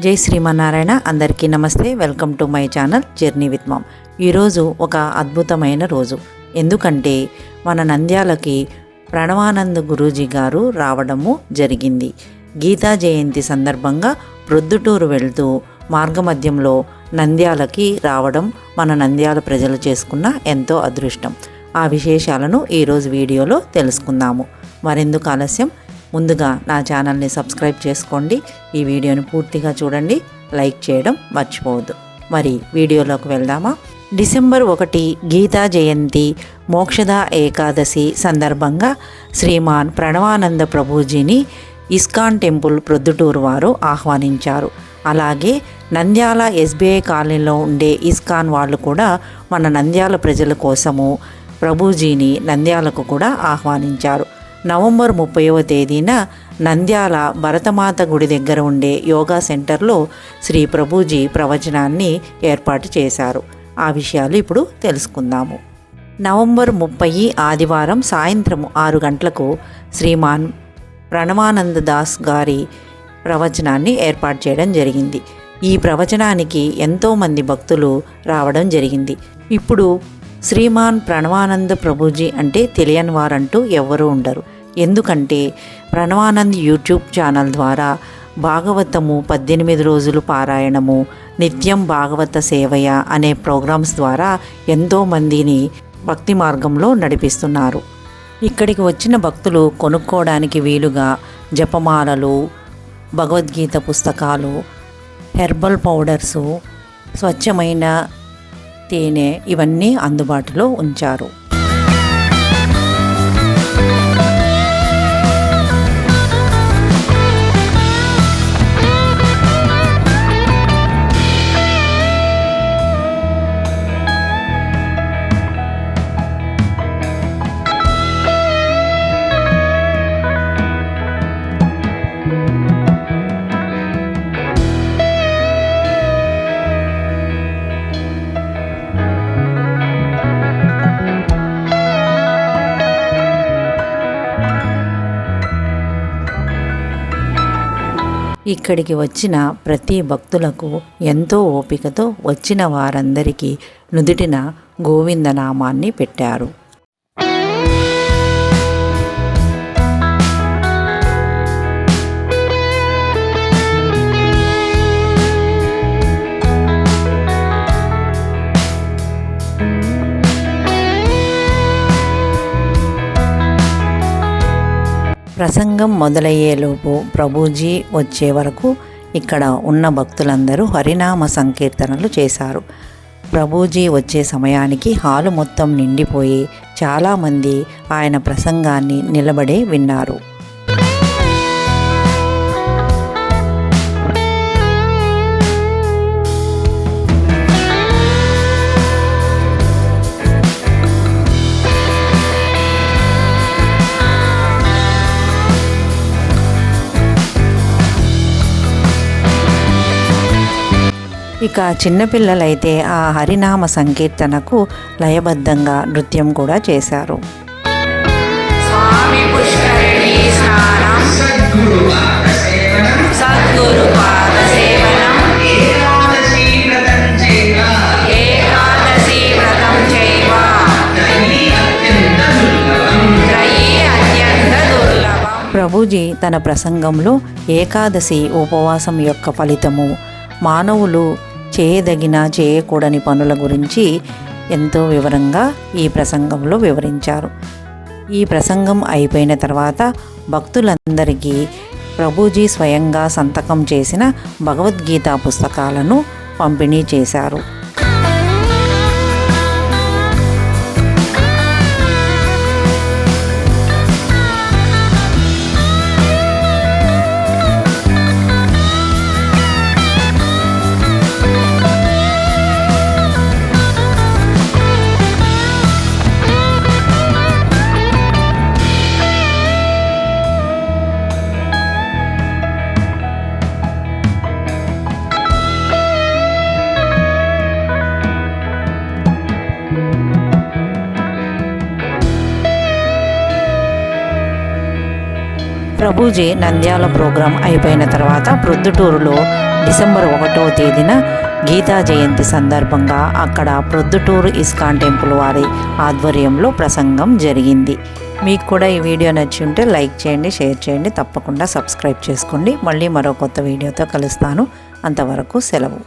జై శ్రీమన్నారాయణ. అందరికీ నమస్తే. Welcome to my channel journey with mom. ఈరోజు ఒక అద్భుతమైన రోజు. ఎందుకంటే మన నంద్యాలకి ప్రణవానంద్ గురూజీ గారు రావడము జరిగింది. గీతా జయంతి సందర్భంగా ప్రొద్దుటూరు వెళ్తూ మార్గమధ్యంలో నంద్యాలకి రావడం మన నంద్యాల ప్రజలు చేసుకున్న ఎంతో అదృష్టం. ఆ విశేషాలను ఈరోజు వీడియోలో తెలుసుకుందాము. మరెందుకు ఆలస్యం? ముందుగా నా ఛానల్ని సబ్స్క్రైబ్ చేసుకోండి. ఈ వీడియోని పూర్తిగా చూడండి. లైక్ చేయడం మర్చిపోవద్దు. మరి వీడియోలోకి వెళ్దామా? డిసెంబర్ ఒకటి గీతా జయంతి మోక్షద ఏకాదశి సందర్భంగా శ్రీమాన్ ప్రణవానంద ప్రభుజీని ఇస్కాన్ టెంపుల్ ప్రొద్దుటూరు వారు ఆహ్వానించారు. అలాగే నంద్యాల ఎస్బీఐ కాలనీలో ఉండే ఇస్కాన్ వాళ్ళు కూడా మన నంద్యాల ప్రజల కోసము ప్రభుజీని నంద్యాలకు కూడా ఆహ్వానించారు. నవంబర్ ముప్పైవ తేదీన నంద్యాల భరతమాత గుడి దగ్గర ఉండే యోగా సెంటర్లో శ్రీ ప్రభుజీ ప్రవచనాన్ని ఏర్పాటు చేశారు. ఆ విషయాలు ఇప్పుడు తెలుసుకుందాము. నవంబర్ ముప్పై ఆదివారం సాయంత్రం ఆరు గంటలకు శ్రీమాన్ ప్రణవానంద దాస్ గారి ప్రవచనాన్ని ఏర్పాటు చేయడం జరిగింది. ఈ ప్రవచనానికి ఎంతోమంది భక్తులు రావడం జరిగింది. ఇప్పుడు శ్రీమాన్ ప్రణవానంద ప్రభుజీ అంటే తెలియని వారంటూ ఎవ్వరూ ఉండరు. ఎందుకంటే ప్రణవానంద్ యూట్యూబ్ ఛానల్ ద్వారా భాగవతము పద్దెనిమిది రోజులు పారాయణము నిత్యం భాగవత సేవయ అనే ప్రోగ్రామ్స్ ద్వారా ఎంతోమందిని భక్తి మార్గంలో నడిపిస్తున్నారు. ఇక్కడికి వచ్చిన భక్తులు కొనుక్కోవడానికి వీలుగా జపమాలలు భగవద్గీత పుస్తకాలు హెర్బల్ పౌడర్సు స్వచ్ఛమైన తేనె ఇవన్నీ అందుబాటులో ఉంచారు. ఇక్కడికి వచ్చిన ప్రతి భక్తులకు ఎంతో ఓపికతో వచ్చిన వారందరికీ నుదుటిన గోవిందనామాన్ని పెట్టారు. ప్రసంగం మొదలయ్యేలోపు ప్రభుజీ వచ్చే వరకు ఇక్కడ ఉన్న భక్తులందరూ హరినామ సంకీర్తనలు చేశారు. ప్రభుజీ వచ్చే సమయానికి హాలు మొత్తం నిండిపోయి చాలామంది ఆయన ప్రసంగాన్ని నిలబడే విన్నారు. ఇక చిన్నపిల్లలైతే ఆ హరినామ సంకీర్తనకు లయబద్ధంగా నృత్యం కూడా చేశారు. ప్రభుజీ తన ప్రసంగంలో ఏకాదశి ఉపవాసం యొక్క ఫలితము మానవులు చేయదగిన చేయకూడని పనుల గురించి ఎంతో వివరంగా ఈ ప్రసంగంలో వివరించారు. ఈ ప్రసంగం అయిపోయిన తర్వాత భక్తులందరికీ ప్రభుజీ స్వయంగా సంతకం చేసిన భగవద్గీత పుస్తకాలను పంపిణీ చేశారు. ప్రభుజీ నంద్యాల ప్రోగ్రాం అయిపోయిన తర్వాత ప్రొద్దుటూరులో డిసెంబర్ ఒకటవ తేదీన గీతా జయంతి సందర్భంగా అక్కడ ప్రొద్దుటూరు ఇస్కాన్ టెంపుల్ వారి ఆధ్వర్యంలో ప్రసంగం జరిగింది. మీకు కూడా ఈ వీడియో నచ్చి ఉంటే లైక్ చేయండి షేర్ చేయండి తప్పకుండా సబ్స్క్రైబ్ చేసుకోండి. మళ్ళీ మరో కొత్త వీడియోతో కలుస్తాను. అంతవరకు సెలవు.